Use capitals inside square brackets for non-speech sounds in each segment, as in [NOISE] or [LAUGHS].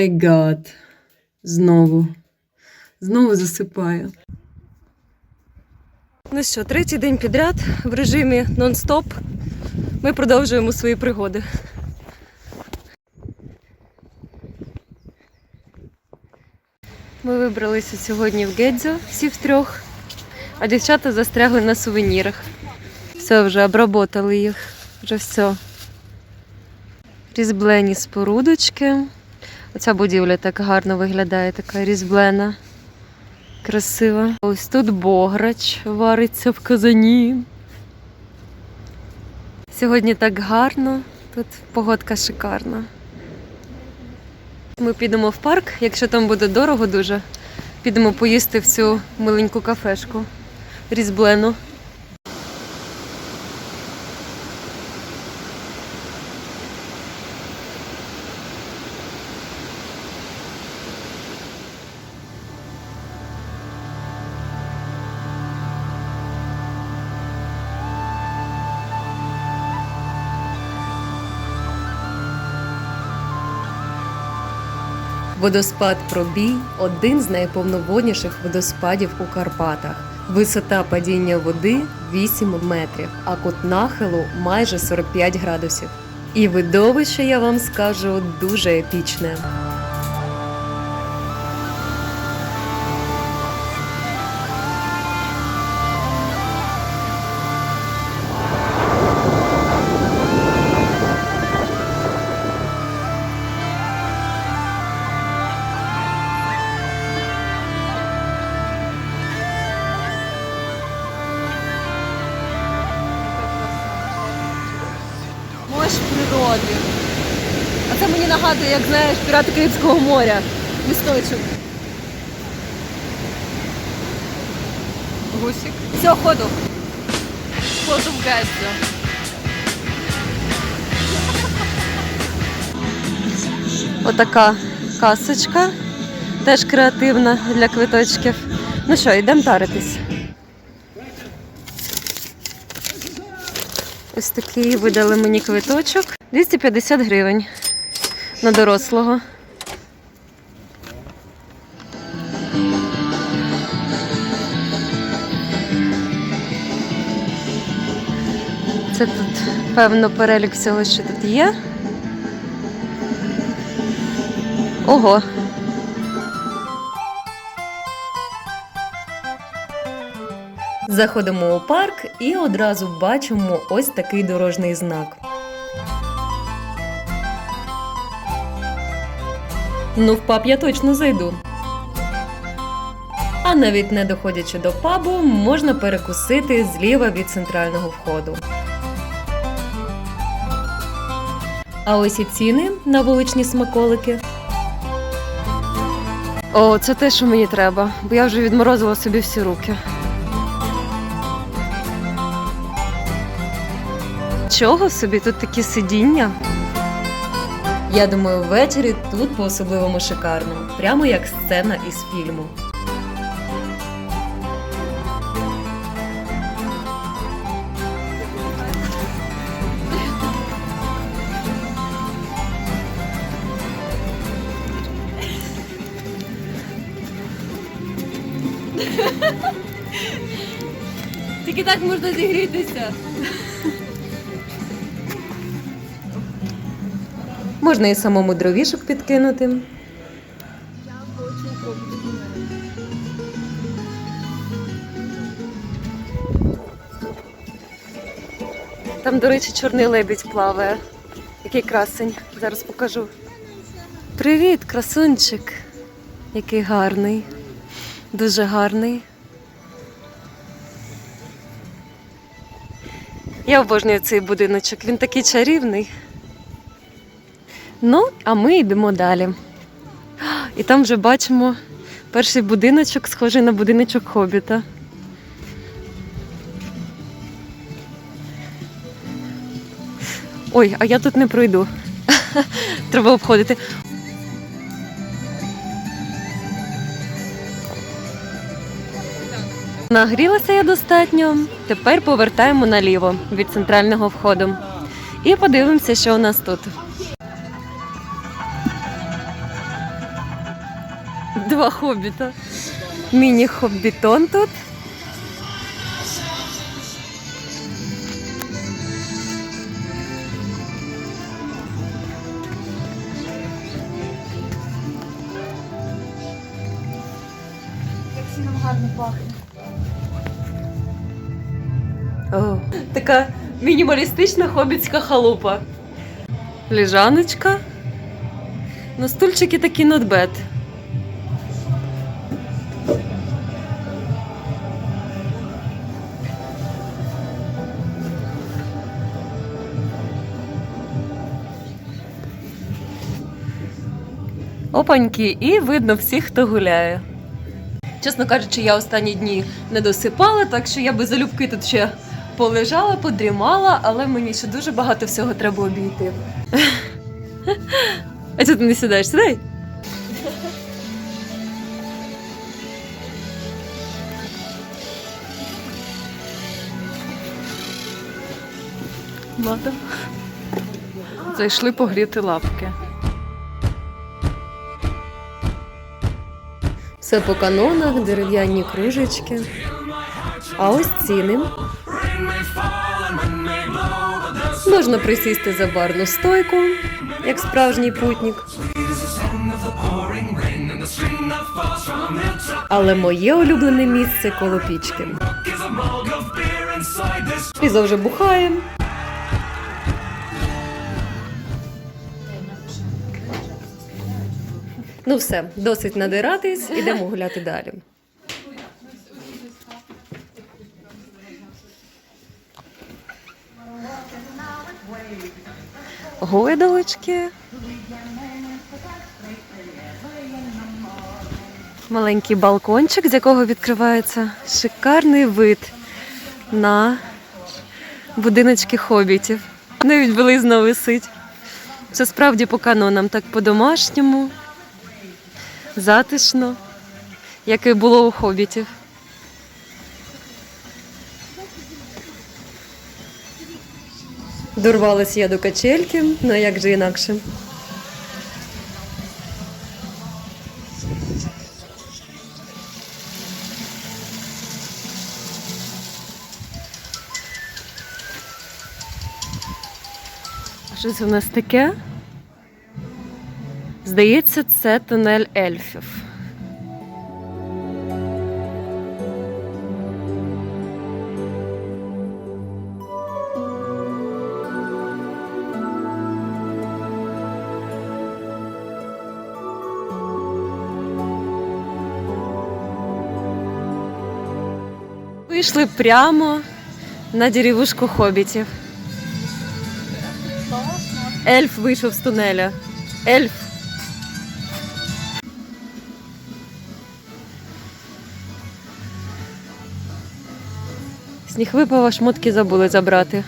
май гад. Знову. Знову засипаю. Ну що, третій день підряд в режимі нон-стоп. Ми продовжуємо свої пригоди. Ми вибралися сьогодні в Гедзо, всі втрьох, а дівчата застрягли на сувенірах. Все, вже обработали їх, вже все. Різблені спорудочки. Оця будівля так гарно виглядає, така різблена, красива. Ось тут бограч вариться в казані. Сьогодні так гарно, тут погодка шикарна. Ми підемо в парк, якщо там буде дорого дуже. Підемо поїсти в цю миленьку кафешку різблену. Водоспад Пробій один з найповноводніших водоспадів у Карпатах. Висота падіння води 8 метрів, а кут нахилу майже 45 градусів. І видовище, я вам скажу, дуже епічне. Нагадує, як знаєш, пірати Карибського моря. Місточок. Гусик. Все, ходу. Ходу в Гайзо. Отака касочка. Теж креативна для квиточків. Ну що, йдемо таритись. Ось такий видали мені квиточок. 250 гривень на дорослого. Це тут, певно, перелік всього, що тут є. Ого. Заходимо у парк і одразу бачимо ось такий дорожній знак. Ну, в паб я точно зайду. А навіть не доходячи до пабу, можна перекусити зліва від центрального входу. А ось і ціни на вуличні смаколики. О, це те, що мені треба, бо я вже відморозила собі всі руки. Чого собі тут такі сидіння? Я думаю, ввечері тут по-особливому шикарно, прямо як сцена із фільму. Тільки так можна зігрітися. Можна і самому дровішок підкинути. Там, до речі, чорний лебідь плаває. Який красень. Зараз покажу. Привіт, красунчик. Який гарний. Дуже гарний. Я обожнюю цей будиночок. Він такий чарівний. Ну, а ми йдемо далі. І там вже бачимо перший будиночок, схожий на будиночок хобіта. Ой, а я тут не пройду. [LAUGHS] Треба обходити. Нагрілася я достатньо. Тепер повертаємо наліво від центрального входу. І подивимося, що у нас тут. Два хобіта. Тут. Нам гарно пахне. О, така мінімалістична хобітська халупа. Ліжаночка. Ну, стульчики такі not. Опаньки, і видно всіх, хто гуляє. Чесно кажучи, я останні дні не досипала, так що я би залюбки тут ще полежала, подрімала, але мені ще дуже багато всього треба обійти. [LAUGHS] А чого ти не сідаєш? Сідай. Мадам. Зайшли погріти лапки. Все по канонах, дерев'яні кружечки. А ось ціни. Можна присісти за барну стойку, як справжній путник. Але моє улюблене місце коло пічки. Пізо вже бухає. Ну все, досить надиратись, ідемо гуляти далі. Гойдалочки. Маленький балкончик, з якого відкривається шикарний вид на будиночки хобітів. Навіть білизна висить. Це справді по канонам, так по-домашньому, затишно, як і було у хобітів. Дорвалась я до качельки, ну як же інакше. А Що нас таке? Здається, це тунель ельфів. Вийшли прямо на деревушку хобітів. Ельф вийшов з тунеля. Ельф. Сніг випав, шмотки забули забрати.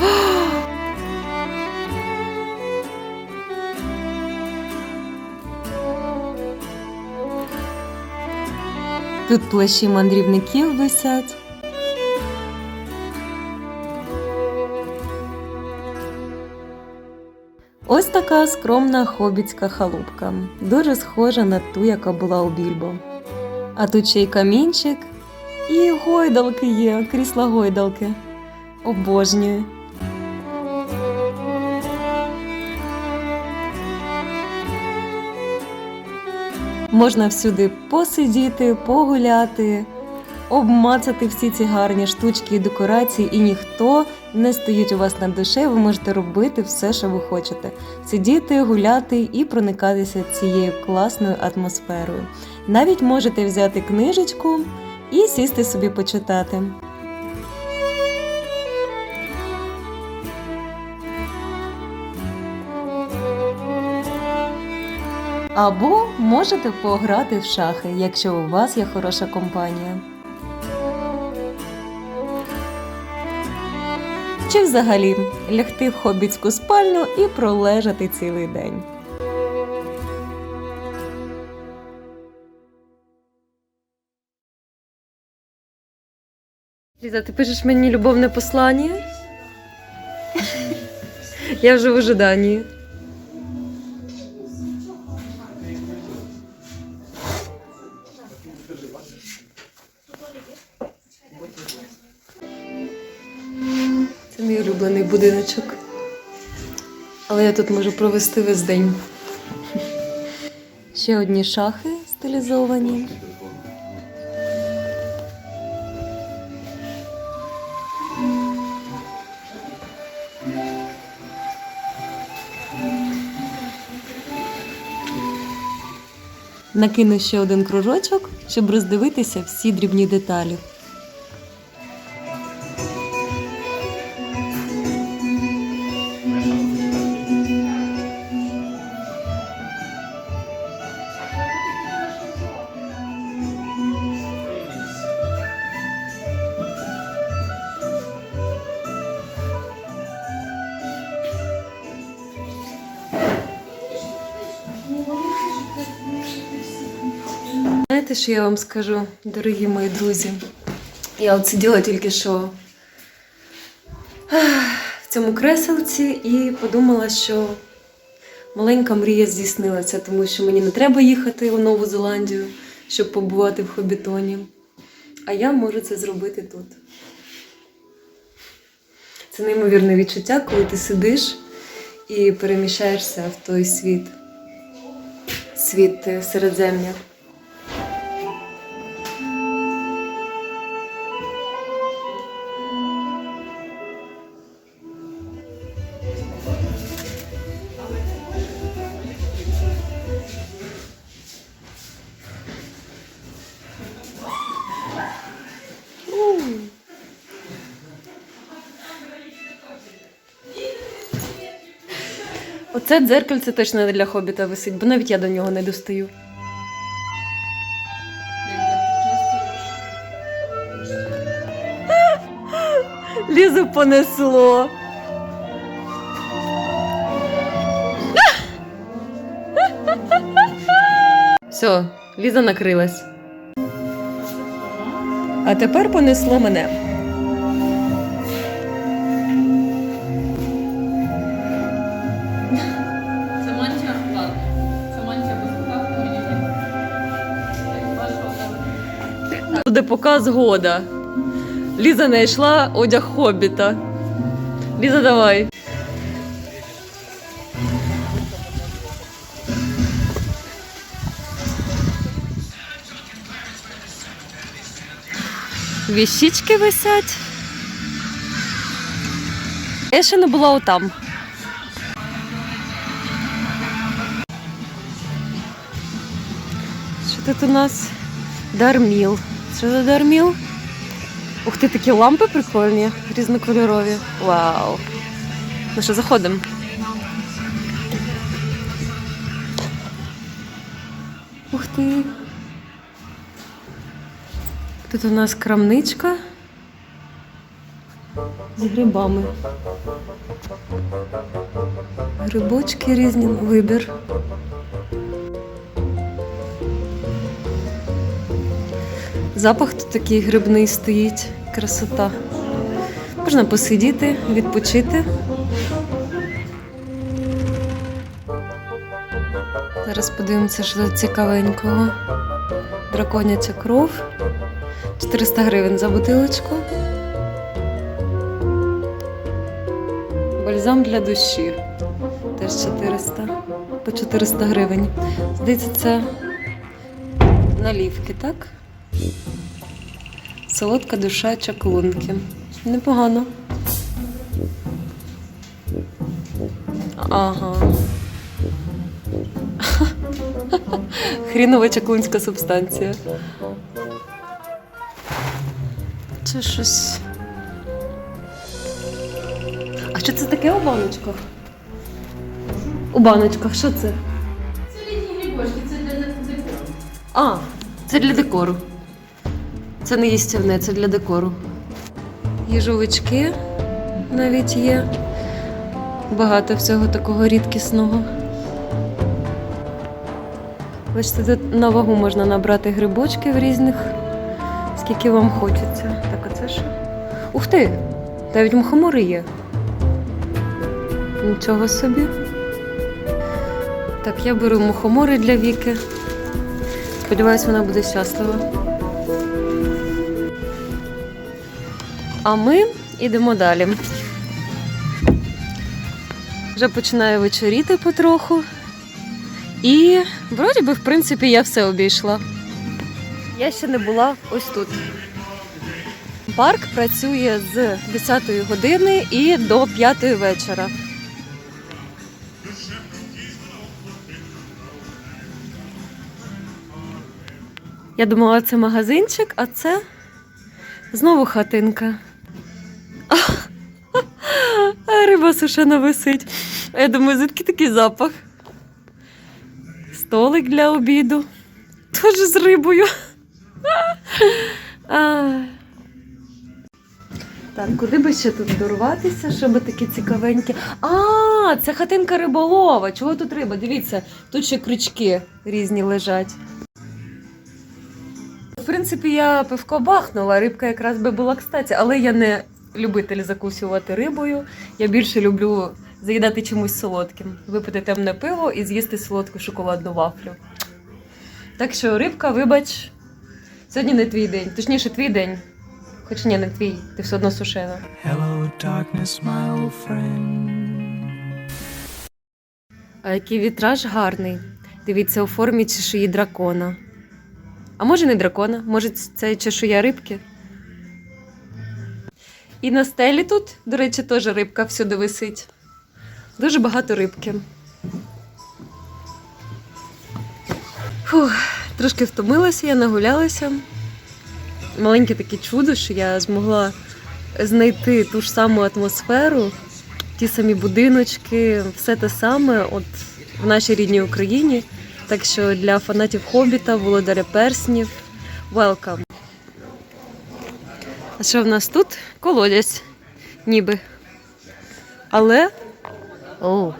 [GASPS] Тут плащі мандрівників висять. Така скромна хобітська халупка, дуже схожа на ту, яка була у Більбо. А тут ще й камінчик, і гойдалки є, крісла гойдалки. Обожнюю. Можна всюди посидіти, погуляти, обмацати всі ці гарні штучки і декорації, і ніхто не стоїть у вас над душею. Ви можете робити все, що ви хочете: сидіти, гуляти і проникатися цією класною атмосферою. Навіть можете взяти книжечку і сісти собі почитати. Або можете пограти в шахи, якщо у вас є хороша компанія. чи взагалі лягти в хобіцьку спальню і пролежати цілий день. Ліза, ти пишеш мені любовне послання? Я вже в ожиданні. Будиночок. Але я тут можу провести весь день. Ще одні шахи стилізовані. Накину ще один кружочок, щоб роздивитися всі дрібні деталі. Що я вам скажу, дорогі мої друзі? Я от сиділа тільки що в цьому креселці і подумала, що маленька мрія здійснилася, тому що мені не треба їхати у Нову Зеландію, щоб побувати в Хобітоні. А я можу це зробити тут. Це неймовірне відчуття, коли ти сидиш і переміщаєшся в той світ, світ е, середзем'я. Оце дзеркальце точно не для хобіта висить, бо навіть я до нього не достаю. [LAUGHS] Лізу понесло. [LAUGHS] Все, Ліза накрилась. А тепер понесло мене. Там. Буде показ года. Ліза знайшла одяг хобіта. Ліза, давай. Віщички висять. Я ще не була отам. Що тут у нас? Дарміл. Що за? Ух ти, такі лампи прикольні, різнокольорові. Вау. Ну що, заходимо. Ух ти. Тут у нас крамничка з грибами. Грибочки різні, вибір. Запах тут такий грибний стоїть, красота. Можна посидіти, відпочити. Зараз подивимося, що тут цікавенького. Драконяча кров. 400 гривень за бутилочку. Бальзам для душі. Теж 400. По 400 гривень. Здається, це налівки, так? Солодка душа чаклунки. Непогано. Ага. [LAUGHS] Хрінова чаклунська субстанція. Це щось. А що це таке у баночках? У баночках, що це? Це літні грибочки, це для декору. А, це для декору. Це не їстівне, це для декору. Їжовички навіть є. Багато всього такого рідкісного. Бачите, тут на вагу можна набрати грибочків різних, скільки вам хочеться. Так, а це що? Ух ти! Навіть мухомори є. Нічого собі. Так, я беру мухомори для Віки. Сподіваюсь, вона буде щаслива. А ми йдемо далі. Вже починає вечоріти потроху. І вроді би, в принципі, я все обійшла. Я ще не була ось тут. Парк працює з 10 години і до 5 вечора. Я думала, це магазинчик, а це знову хатинка. А риба сушена висить. Я думаю, звідки такий запах? Столик для обіду. Теж з рибою. [LAUGHS] Так, куди би ще тут дорватися, щоб такі цікавенькі. А, це хатинка риболова. Чого тут риба? Дивіться, тут ще крючки різні лежать. В принципі, я пивко бахнула, рибка якраз би була кстати, але я не любитель закусувати рибою. Я більше люблю заїдати чимось солодким, випити темне пиво і з'їсти солодку шоколадну вафлю. Так що, рибка, вибач, сьогодні не твій день, точніше, твій день. Хоч ні, не твій, ти все одно сушена. Hello, darkness, my old friend. А який вітраж гарний. Дивіться, у формі чешуї дракона. А може не дракона, може це чешуя рибки. І на стелі тут, до речі, теж рибка всюди висить. Дуже багато рибки. Фух, трошки втомилася, я нагулялася. Маленьке таке чудо, що я змогла знайти ту ж саму атмосферу, ті самі будиночки, все те саме от в нашій рідній Україні. Так що для фанатів Хобіта, Володаря Перснів, welcome. А що в нас тут? Колодязь, ніби. Але. О.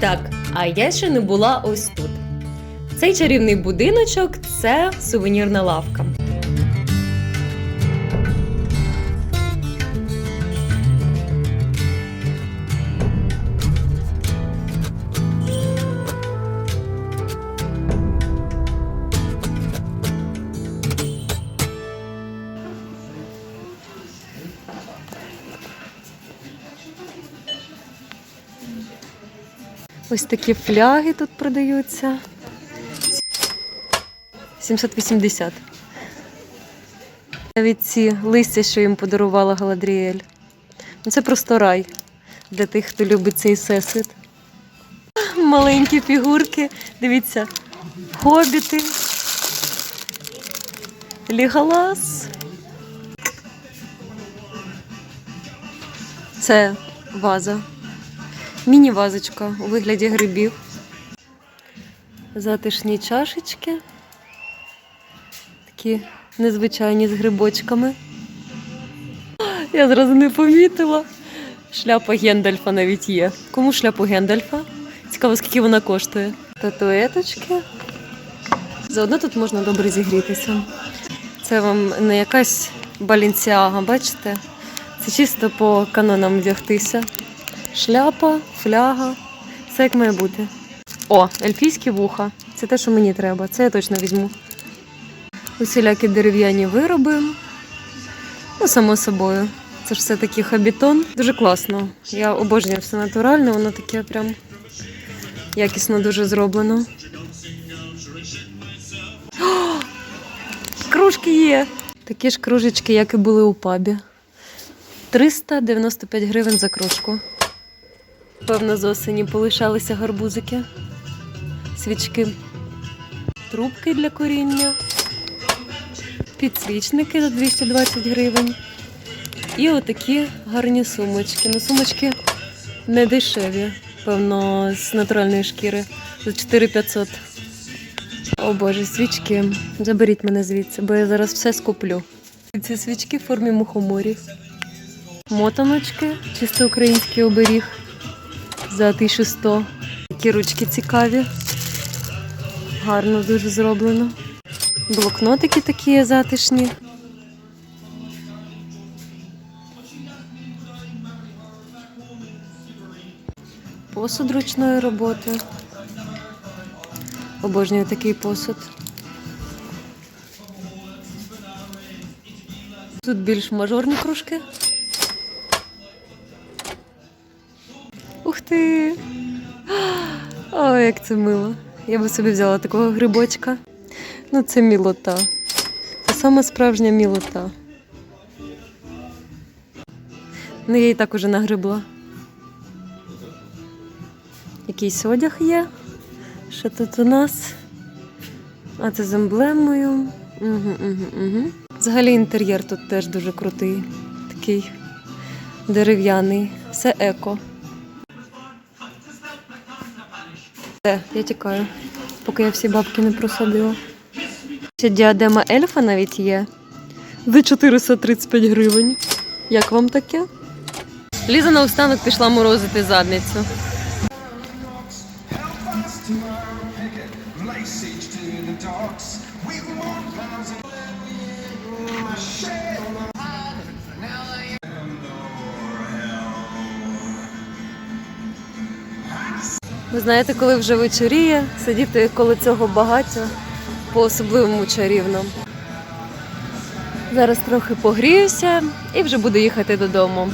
Так, а я ще не була ось тут. Цей чарівний будиночок це сувенірна лавка. Ось такі фляги тут продаються. 780. Навіть ці листя, що їм подарувала Галадріель. Ну, Це просто рай для тих, хто любить цей всесвіт. Маленькі фігурки. Дивіться, хобіти. Лігалас. Це ваза. Міні-вазочка у вигляді грибів. Затишні чашечки. Такі незвичайні з грибочками. Я зразу не помітила. Шляпа Гендальфа навіть є. Кому шляпу Гендальфа? Цікаво, скільки вона коштує. Татуеточки. Заодно тут можна добре зігрітися. Це вам не якась балінціага, бачите? Це чисто по канонам вдягтися. Шляпа, фляга, все як має бути. О, ельфійські вуха. Це те, що мені треба. Це я точно візьму. Усілякі дерев'яні вироби. Ну, само собою. Це ж все таки хабітон. Дуже класно. Я обожнюю все натуральне, воно таке прям якісно дуже зроблено. О! Кружки є. Такі ж кружечки, як і були у пабі. 395 гривень за кружку. Певно, з осені полишалися гарбузики, свічки, трубки для коріння, підсвічники за 220 гривень. І отакі гарні сумочки. Ну, сумочки не дешеві, певно, з натуральної шкіри за 4500. О Боже, свічки. Заберіть мене звідси, бо я зараз все скуплю. Ці свічки в формі мухоморів. Мотаночки, чисто український оберіг за 1100. Такі ручки цікаві. Гарно дуже зроблено. Блокнотики такі затишні. Посуд ручної роботи. Обожнюю такий посуд. Тут більш мажорні кружки. Ти! Ой, як це мило. Я би собі взяла такого грибочка. Ну, це мілота. Це саме справжня мілота. Ну, я і так уже нагребла. Якийсь одяг є. Що тут у нас? А це з емблемою. Угу, угу, угу. Взагалі інтер'єр тут теж дуже крутий. Такий дерев'яний. Все еко. Я тікаю, поки я всі бабки не просадила. Ця діадема ельфа навіть є. За 435 гривень. Як вам таке? Ліза на останок пішла морозити задницю. Ви знаєте, коли вже вечоріє, сидіти коло цього багаття по-особливому чарівно. Зараз трохи погріюся і вже буду їхати додому.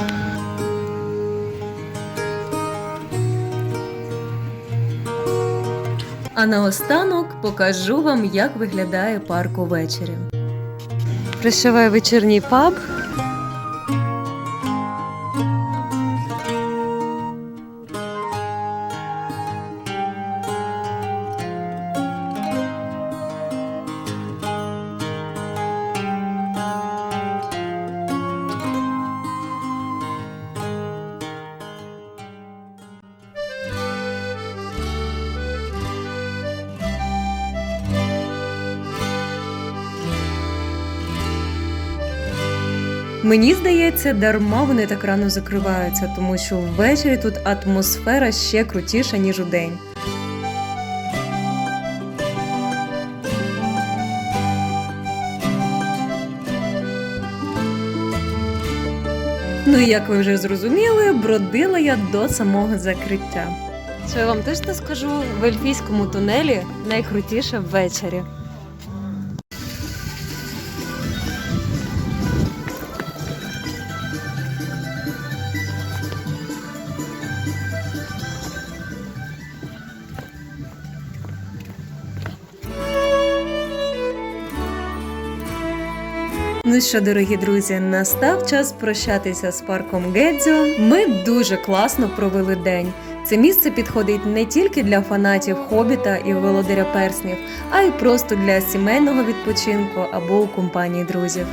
А наостанок покажу вам, як виглядає парк увечері. Прощавай вечірній паб. Мені здається, дарма вони так рано закриваються, тому що ввечері тут атмосфера ще крутіша, ніж удень. Ну і як ви вже зрозуміли, бродила я до самого закриття. Що я вам точно скажу, в ельфійському тунелі найкрутіше ввечері. Що, дорогі друзі, настав час прощатися з парком Гедзьо. Ми дуже класно провели день. Це місце підходить не тільки для фанатів хобіта і володаря перснів, а й просто для сімейного відпочинку або у компанії друзів.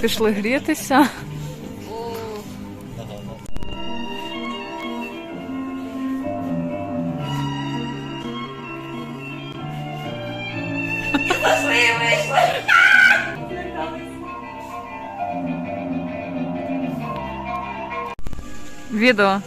Пішли грітися. Відео.